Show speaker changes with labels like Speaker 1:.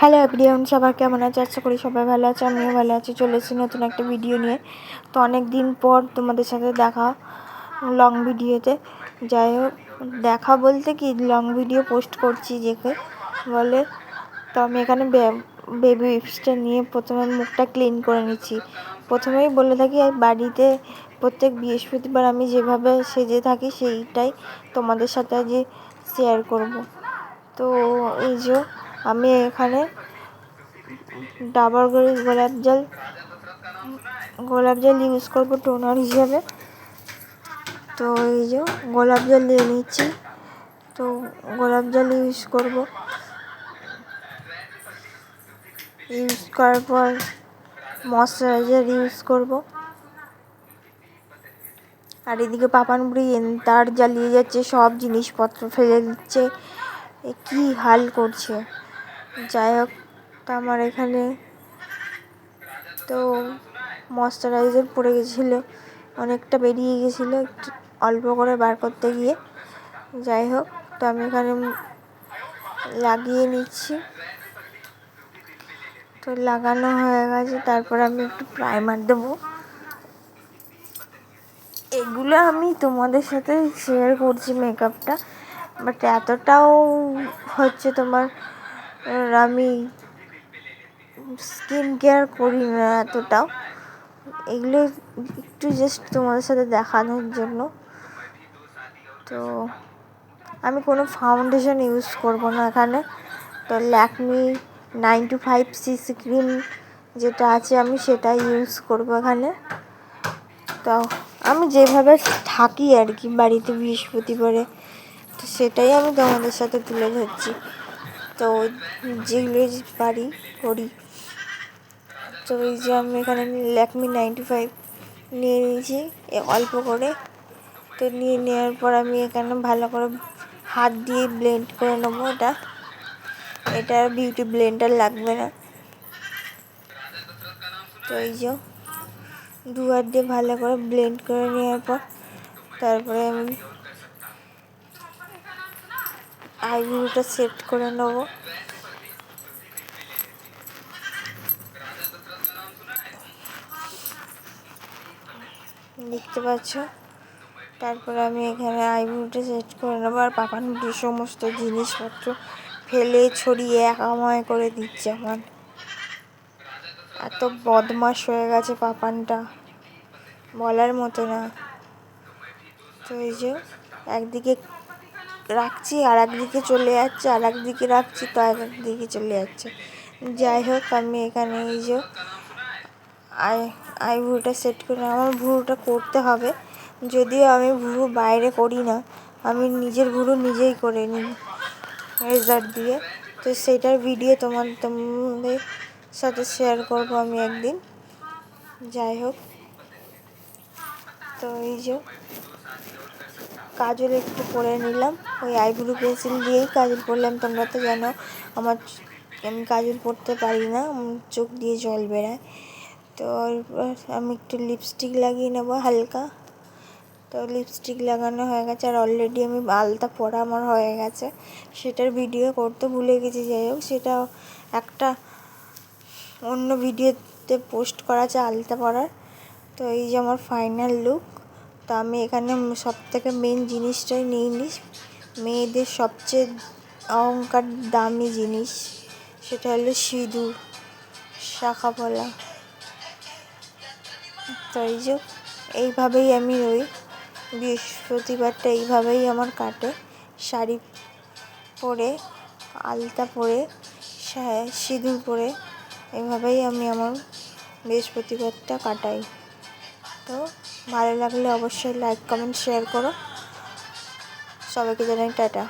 Speaker 1: Hello everyone সবার কেমন আছে? আশা করি সবাই ভালো আছে, আমিও ভালো আছি। চলে এসেছি নতুন একটা ভিডিও নিয়ে। তো অনেক দিন পর তোমাদের সাথে দেখা লং ভিডিওতে যাই হোক, দেখা বলতে কি লং ভিডিও পোস্ট করছি যেকে বলে। তো আমি এখানে বেবি উইপসটা নিয়ে প্রথমে মুখটা ক্লিন করে নিচ্ছি। প্রথমেই বলে থাকি বাড়িতে প্রত্যেক বৃহস্পতিবার আমি যেভাবে সেজে থাকি, সেইটাই তোমাদের সাথে আজকে শেয়ার করব। তো এই যে আমি এখানে ডাবর গোলাপ জল গোলাপ জল ইউজ করব টোনার হিসাবে। তো এই যে গোলাপ জল নিয়ে নিচ্ছি। তো গোলাপ জল ইউজ করব। ইউজ করার পর ময়শ্চারাইজার ইউজ করব। আর এদিকে পাপান বুড়ি তার জ্বালিয়ে যাচ্ছে, সব জিনিসপত্র ফেলে দিচ্ছে। কি হাল করছে? যাই হোক, তো আমার এখানে তো ময়শ্চারাইজার পড়ে গেছিল, অনেকটা বেরিয়ে গেছিল, একটু অল্প করে বার করতে গিয়ে। যাই হোক, তো আমি এখানে লাগিয়ে নিচ্ছি। তো লাগানো হয়ে গেছে, তারপর আমি একটু প্রাইমার দেবো। এগুলো আমি তোমাদের সাথে শেয়ার করছি মেকআপটা বাট এতটাও হচ্ছে তোমার আমি স্কিন কেয়ার করি না এতটাও। এগুলো একটু জাস্ট তোমাদের সাথে দেখানোর জন্য। তো আমি কোনো ফাউন্ডেশন ইউজ করব না এখানে। তো Lakme nine two five CC cream যেটা আছে আমি সেটাই ইউজ করব এখানে। তো আমি যেভাবে থাকি আর কি বাড়িতে বৃহস্পতিবারে, তো সেটাই আমি তোমাদের সাথে তুলে ধরছি। তো যেগুলো পারি করি। তো এই যে আমি এখানে ল্যাকমি নাইনটি ফাইভ নিয়ে নিয়েছি অল্প করে। তো নিয়ে নেওয়ার পর আমি এখানে ভালো করে হাত দিয়ে ব্লেন্ড করে নেব এটা। এটা বিউটি ব্লেন্ডার লাগবে না। তো এই যে দু হাত দিয়ে ভালো করে ব্লেন্ড করে নেওয়ার পর, তারপরে আমি আইব্রোটা সেট করে নেব। দেখতে পাচ্ছ? তারপর আমি এখানে আইব্রোটা সেট করে নেব আর পাপান সমস্ত জিনিসপত্র ফেলে ছড়িয়ে একাময় করে দিচ্ছে আমার। এত বদমাস হয়ে গেছে পাপানটা। বলার মতো না। তো এই যে, একদিকে রাখছি আর একদিকে চলে যাচ্ছে আর একদিকে রাখছি, তো আর একদিকে চলে যাচ্ছে। যাই হোক, আমি এখানে এই যে আই আইব্রোটা সেট করে, আমার ভুরুটা করতে হবে। যদিও আমি ভুরু বাইরে করি না, আমি নিজের ভুরু নিজেই করে নিই রেজার দিয়ে। তো সেটার ভিডিও তোমার তোমাদের সাথে শেয়ার করব আমি একদিন। যাই হোক। তো এই যে কাজল একটু করে নিলাম। ওই আইব্রো পেন্সিল দিয়েই কাজল পরলাম। তোমরা তো জানো, আমার আমি কাজল পরতে পারি না। চোখ দিয়ে জল বেরায়। তো আমি একটু লিপস্টিক লাগিয়ে নেব হালকা। তো লিপস্টিক লাগানো হয়ে গেছে। আর অলরেডি আমি আলতা পরা আমার হয়ে গেছে। সেটার ভিডিও করতে ভুলে গেছি। যাই হোক সেটা একটা অন্য ভিডিওতে পোস্ট করা আছে আলতা পরার। তো এই যে আমার ফাইনাল লুক তো আমি এখানে সব থেকে মেন জিনিসটাই নিয়ে নিস মেয়েদের সবচেয়ে অহংকার দামি জিনিস, সেটা হলো সিঁদুর, শাখা শাখাপলা তো এই যে এইভাবেই আমি রই। বৃহস্পতিবারটা এইভাবেই আমার কাটে। শাড়ি পরে, আলতা পরে সিঁদুর পরে এভাবেই আমি আমার বৃহস্পতিবারটা কাটাই। তো ভালো লাগলে অবশ্যই লাইক কমেন্ট শেয়ার করো। সবাইকে জানাই টাটা।